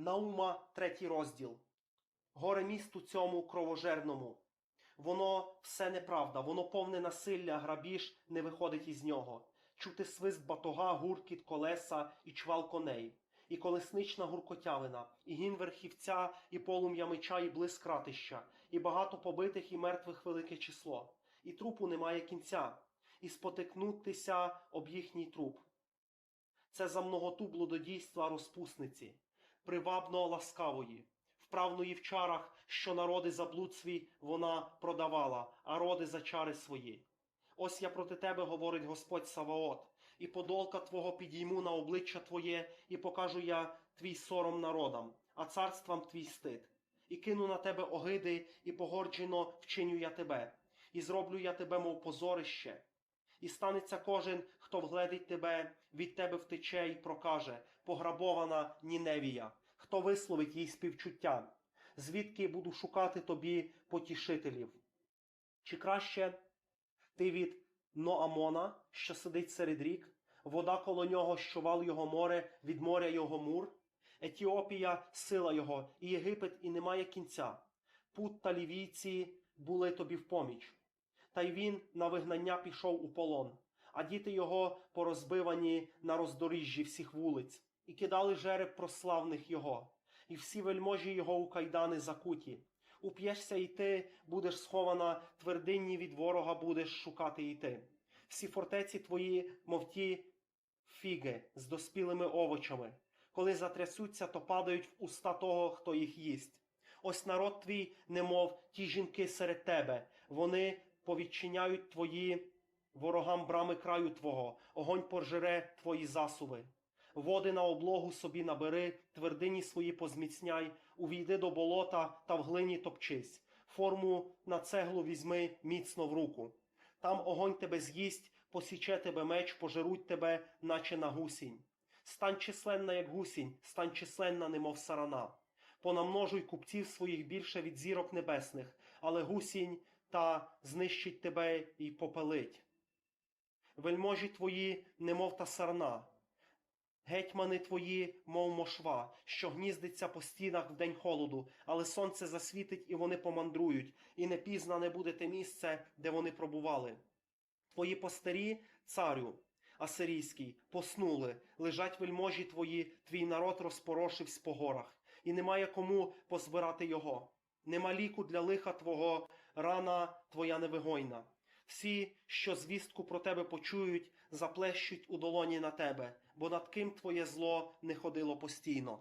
Наума, третій розділ. Горе місту цьому кровожерному. Воно все неправда, воно повне насилля, грабіж не виходить із нього. Чути свист батога, гуркіт колеса і чвал коней, і колеснична гуркотявина, і гін верхівця, і полум'я меча, і блиск ратища, і багато побитих і мертвих велике число, і трупу немає кінця, і спотикнутися об їхній труп. Це за многоту блудодійства розпусниці, привабно ласкавої, вправної в чарах, що народи за блуд свій вона продавала, а роди за чари свої. Ось я проти тебе, говорить Господь Саваот, і подолка твого підійму на обличчя твоє, і покажу я твій сором народам, а царствам твій стид. І кину на тебе огиди, і погорджено вчиню я тебе, і зроблю я тебе, мов позорище. І станеться кожен, хто вгледить тебе, від тебе втече і прокаже, пограбована Ніневія, хто висловить їй співчуття, звідки буду шукати тобі потішителів. Чи краще ти від Ноамона, що сидить серед рік, вода коло нього, що вал його море, від моря його мур, Етіопія сила його, і Єгипет, і немає кінця. Пут та лівійці були тобі в поміч. Та й він на вигнання пішов у полон, а діти його порозбивані на роздоріжжі всіх вулиць, і кидали жереб прославних його, і всі вельможі його у кайдани закуті. Уп'єшся і ти, будеш схована, твердинні від ворога будеш шукати і ти. Всі фортеці твої, мов ті фіги з доспілими овочами. Коли затрясуться, то падають в уста того, хто їх їсть. Ось народ твій, немов ті жінки серед тебе, вони повідчиняють твої ворогам брами краю твого, огонь пожере твої засуви. Води на облогу собі набери, твердині свої позміцняй, увійди до болота та в глині топчись, форму на цеглу візьми міцно в руку. Там огонь тебе з'їсть, посіче тебе меч, пожеруть тебе, наче на гусінь. Стань численна, як гусінь, стань численна, немов сарана. Понамножуй купців своїх більше від зірок небесних, але гусінь та знищить тебе і попелить. Вельможі твої, немов та сарна, гетьмани твої, мов мошва, що гніздиться по стінах в день холоду, але сонце засвітить, і вони помандрують, і не пізна не буде те місце, де вони пробували. Твої постарі, царю, асирійський, поснули, лежать вельможі твої, твій народ розпорошився по горах, і немає кому позбирати його. Нема ліку для лиха твого, рана твоя невигойна. Всі, що звістку про тебе почують, заплещуть у долоні на тебе, бо над ким твоє зло не ходило постійно.